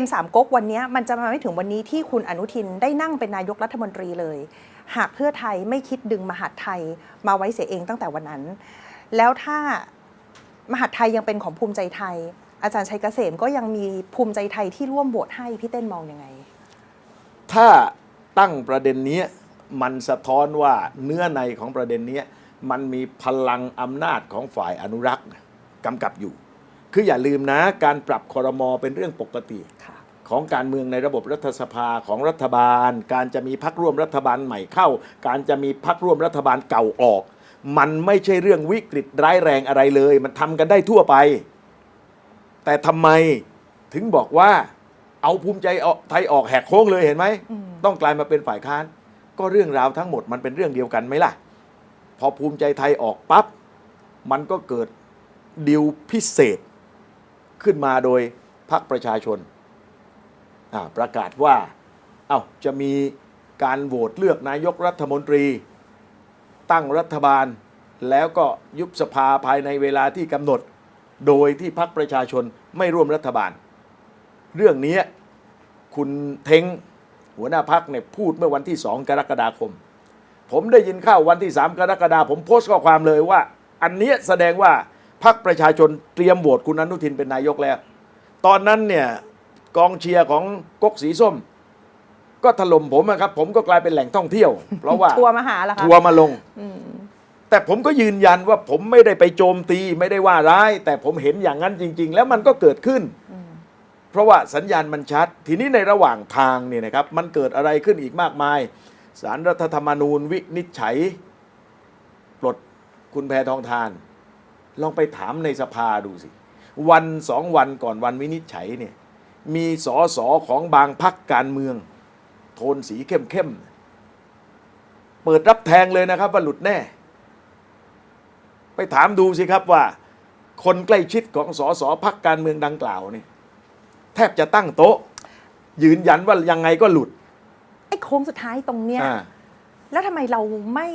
มสามก๊กวันนี้มันจะมาไม่ถึงวันนี้ที่คุณอนุทินได้นั่งเป็นนายกรัฐมนตรีเลย หากเพื่อไทยไม่คิดดึงมหาดไทยมาไว้เสียเองตั้งแต่วันนั้น แล้วถ้ามหาดไทยยังเป็นของภูมิใจไทย อาจารย์ชัยเกษมก็ยังมีภูมิใจไทยที่ร่วมโหวให้พี่เต้นมองยังไง ถ้าตั้งประเด็นนี้มันสะท้อนว่าเนื้อในของประเด็นนี้มันมีพลังอำนาจของฝ่ายอนุรักษ์กำกับอยู่ คืออย่าลืมนะ การปรับคอรมอเป็นเรื่องปกติค่ะของการเมืองในระบบรัฐสภาของรัฐบาล การจะมีพักร่วมรัฐบาลใหม่เข้า การจะมีพักร่วมรัฐบาลเก่าออก มันไม่ใช่เรื่องวิกฤตร้ายแรงอะไรเลย มันทำกันได้ทั่วไป แต่ทำไมถึงบอกว่า เอาภูมิใจไทยออกแหกโค้งเลยเห็นไหมอืมต้องกลายมาเป็นฝ่ายค้าน ก็เรื่องราวทั้งหมดมันเป็นเรื่องเดียวกันไหมล่ะ พอภูมิใจไทยออกปั๊บมันก็เกิดดิวพิเศษ ขึ้นมาโดยพรรคประชาชนาประกาศว่าเอา้าจะมีการโหวตเลือกนายกรัฐมนตรี ตั้งรัฐบาล แล้วก็ยุบสภาภายในเวลาที่กำหนด โดยที่พรรคประชาชนไม่ร่วมรัฐบาล เรื่องนี้คุณเทงหัวหน้าพักเนี่ยพูดเมื่อวันที่2กรกฎาคม ผมได้ยินเข้าวันที่3กรกฎาคมผมโพสต์ข้อความเลยว่า อันนี้แสดงว่า พรรคประชาชนเตรียมโหวตคุณอนุทินเป็นนายกแล้ว ตอนนั้นเนี่ยกองเชียร์ของก๊กสีส้ม ก็ถล่มผมอะครับ ผมก็กลายเป็นแหล่งท่องเที่ยว เพราะว่าทัวร์มาหาแล้วคะทัวร์มาลงอืมแต่ผมก็ยืนยันว่าผมไม่ได้ไปโจมตีไม่ได้ว่าร้าย แต่ผมเห็นอย่างนั้นจริง ๆ แล้วมันก็เกิดขึ้นอืมเพราะว่าสัญญาณมันชัด ทีนี้ในระหว่างทางเนี่ยนะครับมันเกิดอะไรขึ้นอีกมากมายสารรัฐธรรมนูญวินิจฉัย ปลดคุณแพทองทาน ลองไปถามในสภาดูสิ วันสองวันก่อนวันวินิจฉัยเนี่ยมีสอสอของบางพักการเมือง โทนสีเข้มๆ เปิดรับแทงเลยนะครับว่าหลุดแน่ ไปถามดูสิครับว่า คนใกล้ชิดของสอสอพักการเมืองดังกล่าวเนี่ยแทบจะตั้งโต๊ะ ยืนยันว่ายังไงก็หลุด ไอ้โค้งสุดท้ายตรงเนี้ย อ่า แล้วทำไมเราไม่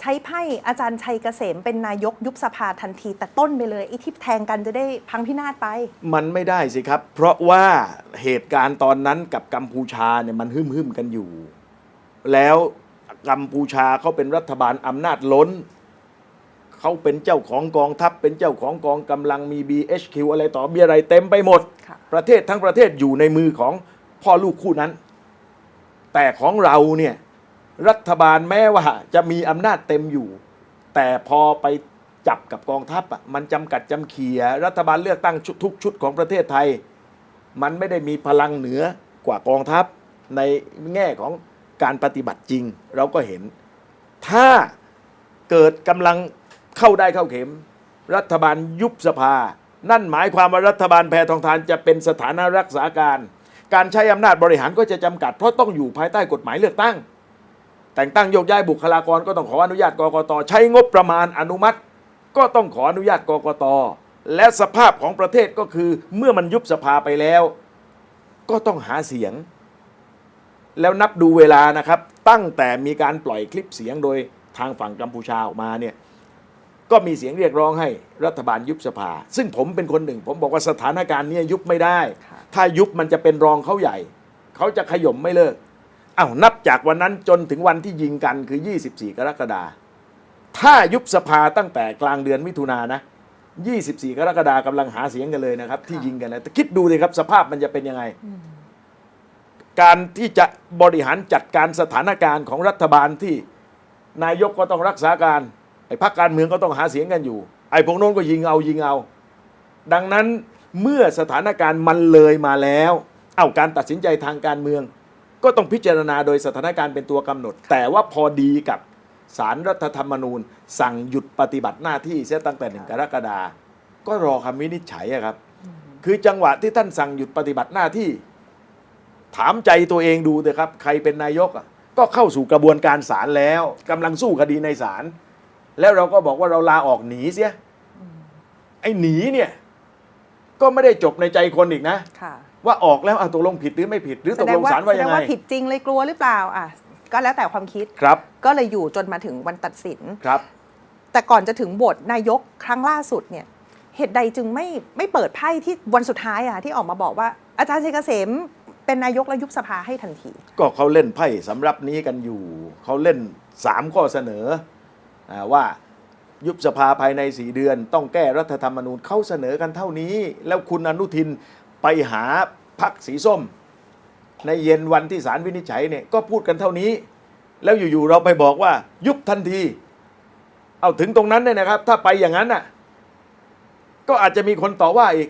ใช้ไพ่อาจารย์ชัยเกษมเป็นนายกยุบสภาทันที แต่ต้นไปเลยไอ้ที่แทงกันจะได้พังพินาศไป มันไม่ได้สิครับ เพราะว่าเหตุการณ์ตอนนั้นกับกัมพูชาเนี่ยมันหึมหึมๆกันอยู่ แล้วกัมพูชาเขาเป็นรัฐบาลอำนาจล้นเขาเป็นเจ้าของกองทัพ เป็นเจ้าของกองกำลังมี BHQ อะไรต่อมีอะไรเต็มไปหมดค่ะประเทศทั้งประเทศอยู่ในมือของพ่อลูกคู่นั้น แต่ของเราเนี่ย รัฐบาลแม้ว่าจะมีอำนาจเต็มอยู่ แต่พอไปจับกับกองทัพอะมันจำกัดจำเขีย รัฐบาลเลือกตั้งทุกชุดของประเทศไทย มันไม่ได้มีพลังเหนือกว่ากองทัพในแง่ของการปฏิบัติจริง เราก็เห็น ถ้าเกิดกำลังเข้าได้เข้าเข็ม รัฐบาลยุบสภา นั่นหมายความว่ารัฐบาลแพทองทานจะเป็นสถานะรักษาการ การใช้อำนาจบริหารก็จะจำกัดเพราะต้องอยู่ภายใต้กฎหมายเลือกตั้ง แต่งตั้งโยกย้ายบุคลากรก็ต้องขออนุญาตกกต ใช้งบประมาณอนุมัติ ก็ต้องขออนุญาตกกต และสภาพของประเทศก็คือเมื่อมันยุบสภาไปแล้ว ก็ต้องหาเสียง แล้วนับดูเวลานะครับ ตั้งแต่มีการปล่อยคลิปเสียงโดยทางฝั่งกัมพูชาออกมาเนี่ยก็มีเสียงเรียกร้องให้รัฐบาลยุบสภา ซึ่งผมเป็นคนหนึ่ง ผมบอกว่าสถานการณ์เนี้ยุบไม่ได้ค่ะถ้ายุบมันจะเป็นรองเขาใหญ่ เขาจะขย่มไม่เลิก อ้าวนับจากวันนั้นจนถึงวันที่ยิงกันคือ 24 กรกฎาคมถ้ายุบสภาตั้งแต่กลางเดือนมิถุนายนนะ 24 กรกฎาคมกำลังหาเสียงกันเลยนะครับ ที่ยิงกันนะแต่คิดดูเลยครับ สภาพมันจะเป็นยังไงอืมการที่จะบริหารจัดการสถานการณ์ของรัฐบาลที่นายกก็ต้องรักษาการไอ้พรรคการเมืองก็ต้องหาเสียงกันอยู่ ไอ้พวกโน้นก็ยิงเอายิงเอา ดังนั้นเมื่อสถานการณ์มันเลยมาแล้ว เอาการตัดสินใจทางการเมือง ก็ต้องพิจารณาโดยสถานการณ์เป็นตัวกำหนด แต่ว่าพอดีกับสารรัฐธรรมนูญ สั่งหยุดปฏิบัติหน้าที่เสียตั้งแต่หนึ่งกรกฎาคมก็รอคำวินิจฉัยอะครับ คือจังหวะที่ท่านสั่งหยุดปฏิบัติหน้าที่ ถามใจตัวเองดูเถอะครับ ใครเป็นนายกอะก็เข้าสู่กระบวนการศาลแล้วกำลังสู้คดีในศาลแล้วเราก็บอกว่าเราลาออกหนีเสียไอ้หนีเนี่ย ก็ไม่ได้จบในใจคนอีกนะค่ะ ว่าออกแล้วอะตกลงผิดหรือไม่ผิด หรือแสตกดลงงว่าศาลว่าแสดยังงไงว่าผิดจริงเลยกลัวหรือเปล่าอะก็แล้วแต่ความคิดครับ ก็เลยอยู่จนมาถึงวันตัดสินครับ แต่ก่อนจะถึงบทนายกครั้งล่าสุดเนี่ยเหตุใดจึงไม่ไม่เปิดไพ่ที่วันสุดท้ายอะที่ออกมาบอกว่า อาจารย์ชัยเกษมเป็นนายกและยุบสภาให้ทันที ก็เขาเล่นไพ่สำรับนี้กันอยู่ เขาเล่นสามข้อเสนออาว่ายุบสภาภายในสี่เดือน ต้องแก้รัฐธรรมนูญเขาเสนอกันเท่านี้ แล้วคุณอนุทิน ไปหาพักสีส้ม ในเย็นวันที่ศาลวินิจฉัยเนี่ยก็พูดกันเท่านี้ แล้วอยู่ๆเราไปบอกว่า ยุบทันที เอาถึงตรงนั้นเนี่ยนะครับ ถ้าไปอย่างนั้นน่ะ ก็อาจจะมีคนต่อว่าอีก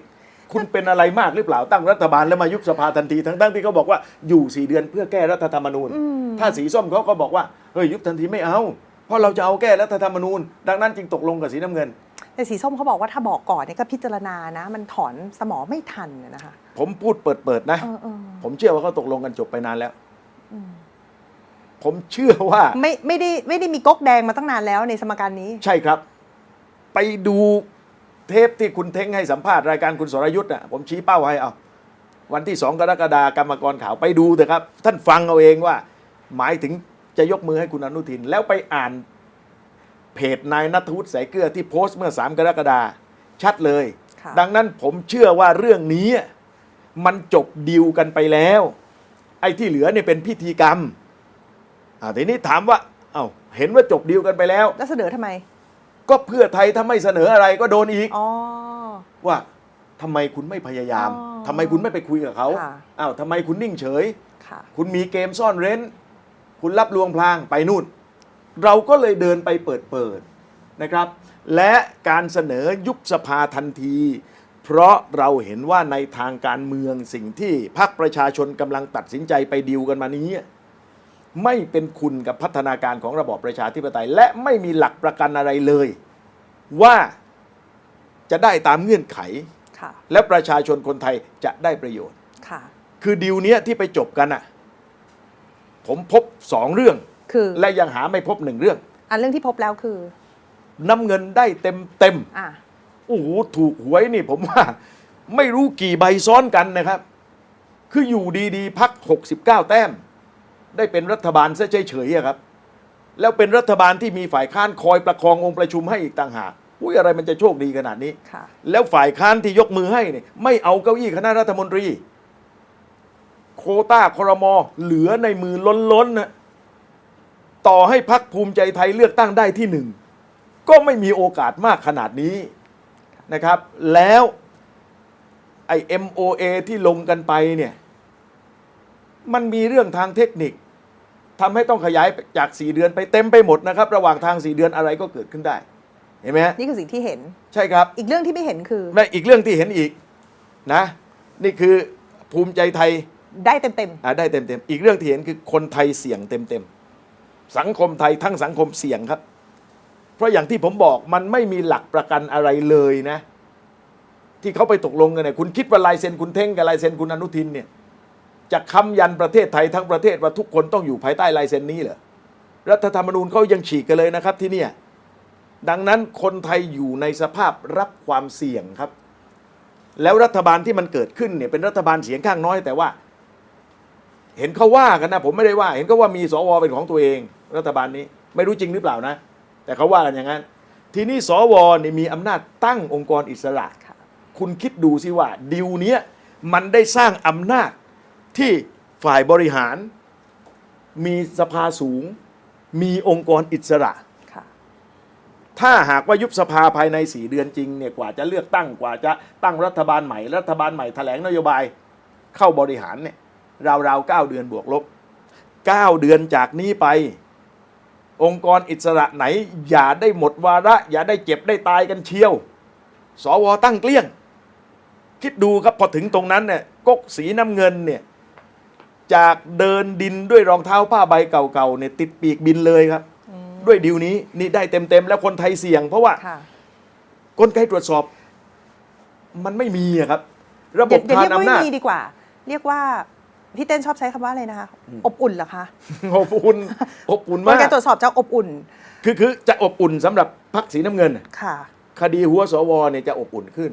คุณเป็นอะไรมากหรือเปล่าตั้งรัฐบาลแล้วมายุบสภาทันที ทั้งๆที่เขาบอกว่าอยู่สี่เดือนเพื่อแก้รัฐธรรมนูญอืมถ้าสีส้มเขาก็บอกว่าเฮ้ยยุบทันทีไม่เอา เพราะเราจะเอาแก้รัฐธรรมนูญ ดังนั้นจึงตกลงกับสีน้ำเงิน แต่สีส้มเขาบอกว่าถ้าบอกก่อนเนี่ยก็พิจารณานะ มันถอนสมอไม่ทันน่ะนะคะผมพูดเปิดๆนะ เออเออผมเชื่อว่าเขาตกลงกันจบไปนานแล้ว อืมผมเชื่อว่า ไม่ไม่ได้ไม่ได้มีก๊กแดงมาตั้งนานแล้วในสมการนี้ ใช่ครับ ไปดูเทปที่คุณเท้งให้สัมภาษณ์รายการคุณสรยุทธ์น่ะผมชี้เป้าให้เอาวันที่สองกรกฎาคมกรรมกรข่าวไปดูเถอะครับ ท่านฟังเอาเองว่า หมายถึงจะยกมือให้คุณอนุทิน แล้วไปอ่าน เพจนายนัทวุฒิสายเกลือที่โพสต์เมื่อ 3 กรกฎาคมชัดเลย ค่ะดังนั้นผมเชื่อว่าเรื่องนี้มันจบดีลกันไปแล้ว ไอ้ที่เหลือเนี่ยเป็นพิธีกรรมอ่าทีนี้ถามว่าเอ้าเห็นว่าจบดีลกันไปแล้ว แล้วเสนอทำไม ก็เพื่อไทยถ้าไม่เสนออะไรก็โดนอีก อ๋อ ว่าทำไมคุณไม่พยายามอ๋อทำไมคุณไม่ไปคุยกับเขาค่ะ อ้าวทำไมคุณนิ่งเฉย ค่ะ คุณมีเกมซ่อนเร้น คุณรับลวงพลางไปนู่น เราก็เลยเดินไปเปิดเปิดๆนะครับ และการเสนอยุบสภาทันที เพราะเราเห็นว่าในทางการเมืองสิ่งที่พรรคประชาชนกำลังตัดสินใจไปดีลกันมานี้ ไม่เป็นคุณกับพัฒนาการของระบอบประชาธิปไตย และไม่มีหลักประกันอะไรเลย ว่าจะได้ตามเงื่อนไขค่ะและประชาชนคนไทยจะได้ประโยชน์ค่ะคือดีลเนี้ยที่ไปจบกันอะผมพบสองเรื่อง คือ และยังหาไม่พบหนึ่งเรื่องอันเรื่องที่พบแล้วคือ น้ำเงินได้เต็มเต็มอะๆโอ้โหถูกหวยนี่ผมว่า ไม่รู้กี่ใบซ้อนกันนะครับ คืออยู่ดีๆพัก 69 แต้ม ได้เป็นรัฐบาลซะเฉยๆอะครับ แล้วเป็นรัฐบาลที่มีฝ่ายค้านคอยประคององค์ประชุมให้อีกต่างหากอุ้ยอะไรมันจะโชคดีขนาดนี้ ค่ะ แล้วฝ่ายค้านที่ยกมือให้เนี่ยไม่เอาเก้าอี้คณะรัฐมนตรี โควต้าครมเหลือในมือล้นๆนะ ต่อให้พักภูมิใจไทยเลือกตั้งได้ที่หนึ่งก็ไม่มีโอกาสมากขนาดนี้นะครับ แล้วไอ้ MOA ที่ลงกันไปเนี่ยมันมีเรื่องทางเทคนิคทำให้ต้องขยายจาก 4 เดือนไปเต็มไปหมดนะครับ ระหว่างทาง 4 เดือนอะไรก็เกิดขึ้นได้ เห็นไหมฮะนี่คือสิ่งที่เห็นใช่ครับ อีกเรื่องที่ไม่เห็นคือและอีกเรื่องที่เห็นอีกนะ นี่คือภูมิใจไทยได้เต็มเต็มอะได้เต็มๆอีกเรื่องที่เห็นคือคนไทยเสี่ยงเต็มๆ สังคมไทยทั้งสังคมเสี่ยงครับ เพราะอย่างที่ผมบอกมันไม่มีหลักประกันอะไรเลยนะ ที่เขาไปตกลงกันเนี่ยคุณคิดว่าลายเซ็นคุณเท่งกับลายเซ็นคุณอนุทินเนี่ยจะค้ำยันประเทศไทยทั้งประเทศว่าทุกคนต้องอยู่ภายใต้ลายเซ็นนี้เหรอรัฐธรรมนูญเขายังฉีกกันเลยนะครับที่เนี่ยดังนั้นคนไทยอยู่ในสภาพรับความเสี่ยงครับ แล้วรัฐบาลที่มันเกิดขึ้นเนี่ยเป็นรัฐบาลเสียงข้างน้อยแต่ว่า เห็นเขาว่ากันนะผมไม่ได้ว่า เห็นเขาว่ามีสวเป็นของตัวเอง รัฐบาลนี้ ไม่รู้จริงหรือเปล่านะ แต่เขาว่ากันอย่างนั้น ทีนี้สวนี่มีอำนาจตั้งองค์กรอิสระๆค่ะคุณคิดดูสิว่าดิวเนี้ยมันได้สร้างอำนาจที่ฝ่ายบริหาร มีสภาสูง มีองค์กรอิสระค่ะถ้าหากว่ายุบสภาภายใน4เดือนจริงเนี่ยกว่าจะเลือกตั้งกว่าจะตั้งรัฐบาลใหม่ รัฐบาลใหม่แถลงนโยบายเข้าบริหารเนี่ยราวๆ9เดือนบวกลบ9เดือนจากนี้ไป องค์กรอิสระไหน อย่าได้หมดวาระ อย่าได้เจ็บได้ตายกันเชียว สวตั้งเกลี้ยง คิดดูครับพอถึงตรงนั้นเนี่ยก๊กสีน้ำเงินเนี่ยจากเดินดินด้วยรองเท้าผ้าใบเก่าๆเนี่ยติดปีกบินเลยครับอืมด้วยดิวนี้นี่ได้เต็มๆแล้วคนไทยเสี่ยง เพราะว่าค่ะกลไกตรวจสอบ มันไม่มีอะครับ ระบอย่าบอย่าทาเรีนยกว่าอำนาจไม่มีดีกว่า เรียกว่า พี่เต้นชอบใช้คำว่าอะไรนะคะ อบอุ่นเหรอคะอบอุ่นอบอุ่นกลมากไกตรวจสอบจะอบอุ่น คือคือจะอบอุ่นสำหรับพรรคสีน้ำเงินค่ะ คดีหัวสวเนี่ยจะอบอุ่นขึ้น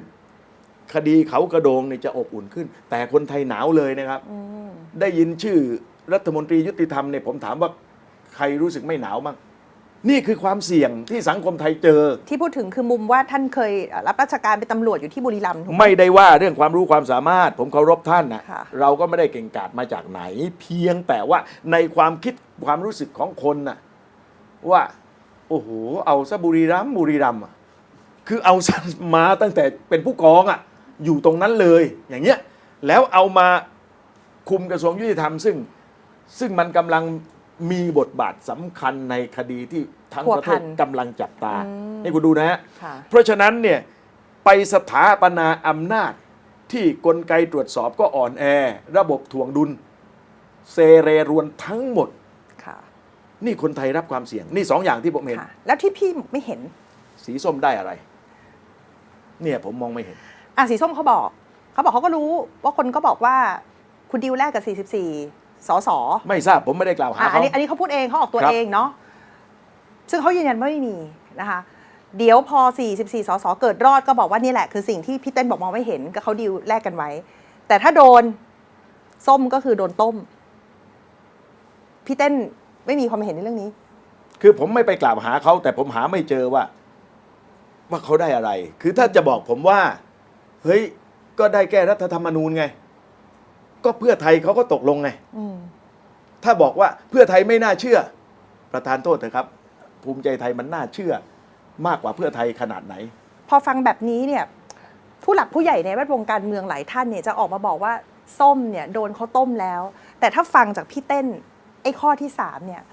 คดีเขากระโดงเนี่ยจะอบอุ่นขึ้น แต่คนไทยหนาวเลยนะครับอืมได้ยินชื่อรัฐมนตรียุติธรรมเนี่ยผมถามว่าใครรู้สึกไม่หนาวบ้าง นี่คือความเสี่ยงที่สังคมไทยเจอ ที่พูดถึงคือมุมว่าท่านเคยรับราชการเป็นตำรวจอยู่ที่บุรีรัมย์ถูกไหม ไม่ได้ว่าเรื่องความรู้ความสามารถ ผมเคารพท่านนะค่ะเราก็ไม่ได้เก่งกาจมาจากไหน เพียงแต่ว่าในความคิดความรู้สึกของคนน่ะว่า โอ้โห เอาซะบุรีรัมย์บุรีรัมย์อะคือเอาซะมาตั้งแต่เป็นผู้กองอะอยู่ตรงนั้นเลยอย่างเงี้ยแล้วเอามาคุมกระทรวงยุติธรรมซึ่ง ซึ่งมันกำลัง มีบทบาทสำคัญในคดีที่ทั้งประเทศกำลังจับตา นี่คุณดูนะฮะค่ะเพราะฉะนั้นเนี่ยไปสถาปนาอำนาจที่กลไกตรวจสอบก็อ่อนแอ ระบบถ่วงดุล เซเรรวนทั้งหมดค่ะนี่คนไทยรับความเสี่ยง นี่สองอย่างที่ผมเห็นค่ะแล้วที่พี่ไม่เห็น สีส้มได้อะไร เนี่ยผมมองไม่เห็น อะสีส้มเขาบอก เขาบอกเขาก็รู้ว่าคนก็บอกว่าคุณดิวแรกกับ 44 สสไม่ทราบผมไม่ได้กล่าวหาอะอันเขา นี้อันนี้เขาพูดเองเขาออกตัวครับ เองเนาะซึ่งเขายืนยันว่าไม่มีนะคะ เดี๋ยวพอ 44สสเกิดรอดก็บอกว่านี่แหละ คือสิ่งที่พี่เต้นบอกมองไม่เห็นก็เขาดิวแลกกันไว้ แต่ถ้าโดนส้มก็คือโดนต้ม พี่เต้นไม่มีความเห็นในเรื่องนี้ คือผมไม่ไปกล่าวหาเขาแต่ผมหาไม่เจอว่า ว่าเขาได้อะไร คือถ้าจะบอกผมว่า เฮ้ย ก็ได้แก้รัฐธรรมนูญไง ก็เพื่อไทยเขาก็ตกลงไงอืมถ้าบอกว่าเพื่อไทยไม่น่าเชื่อ ประธานโทษเถอะครับ ภูมิใจไทยมันน่าเชื่อ มากกว่าเพื่อไทยขนาดไหน พอฟังแบบนี้เนี่ย ผู้หลักผู้ใหญ่ในแวดวงการเมืองหลายท่านเนี่ยจะออกมาบอกว่าส้มเนี่ยโดนเขาต้มแล้ว แต่ถ้าฟังจากพี่เต้น ไอ้ข้อที่สามเนี่ย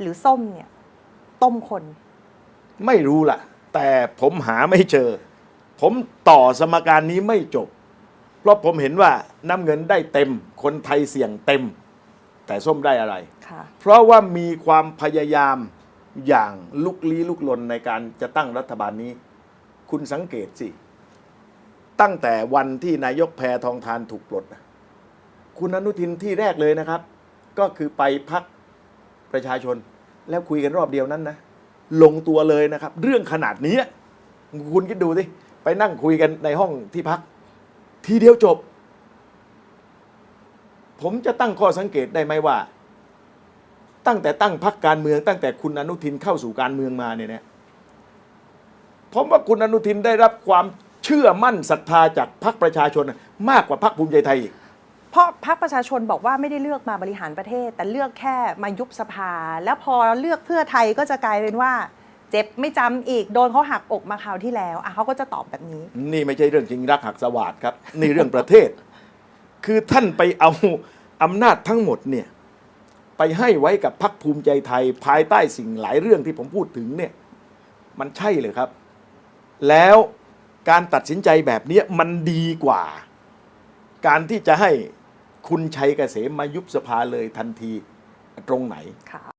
หรือส้มเนี่ย ต้มคน ไม่รู้ล่ะ แต่ผมหาไม่เจอ ผมต่อสมการนี้ไม่จบ เพราะผมเห็นว่าน้ำเงินได้เต็ม คนไทยเสี่ยงเต็ม แต่ส้มได้อะไร ค่ะ เพราะว่ามีความพยายามอย่างลุกลี้ลุกลนในการจะตั้งรัฐบาลนี้ คุณสังเกตสิ ตั้งแต่วันที่นายกแพทองทานถูกปลดน่ะคุณอนุทินที่แรกเลยนะครับ ก็คือไปพักประชาชน แล้วคุยกันรอบเดียวนั้นนะ ลงตัวเลยนะครับ เรื่องขนาดนี้ คุณคิดดูสิไปนั่งคุยกันในห้องที่พัก ทีเดียวจบ ผมจะตั้งข้อสังเกตได้ไหมว่า ตั้งแต่ตั้งพักการเมือง ตั้งแต่คุณอนุทินเข้าสู่การเมืองมาเนี่ยนะผมว่าคุณอนุทินได้รับความเชื่อมั่นศรัทธาจากพรรคประชาชน มากกว่าพรรคภูมิใจไทยอีกเพราะพรรคประชาชนบอกว่าไม่ได้เลือกมาบริหารประเทศ แต่เลือกแค่มายุบสภา แล้วพอเลือกเพื่อไทยก็จะกลายเป็นว่า เจ็บไม่จำอีกโดนเขาหักอกมาคราวที่แล้วอะเขาก็จะตอบแบบนี้ นี่ไม่ใช่เรื่องจริงรักหักสวาดครับ นี่เรื่องประเทศ คือท่านไปเอาอำนาจทั้งหมดเนี่ยไปให้ไว้กับพรรคภูมิใจไทยภายใต้สิ่งหลายเรื่องที่ผมพูดถึงเนี่ยมันใช่เลยครับ แล้วการตัดสินใจแบบเนี้ยมันดีกว่า การที่จะให้คุณชัยเกษมมายุบสภาเลยทันทีตรงไหน ค่ะ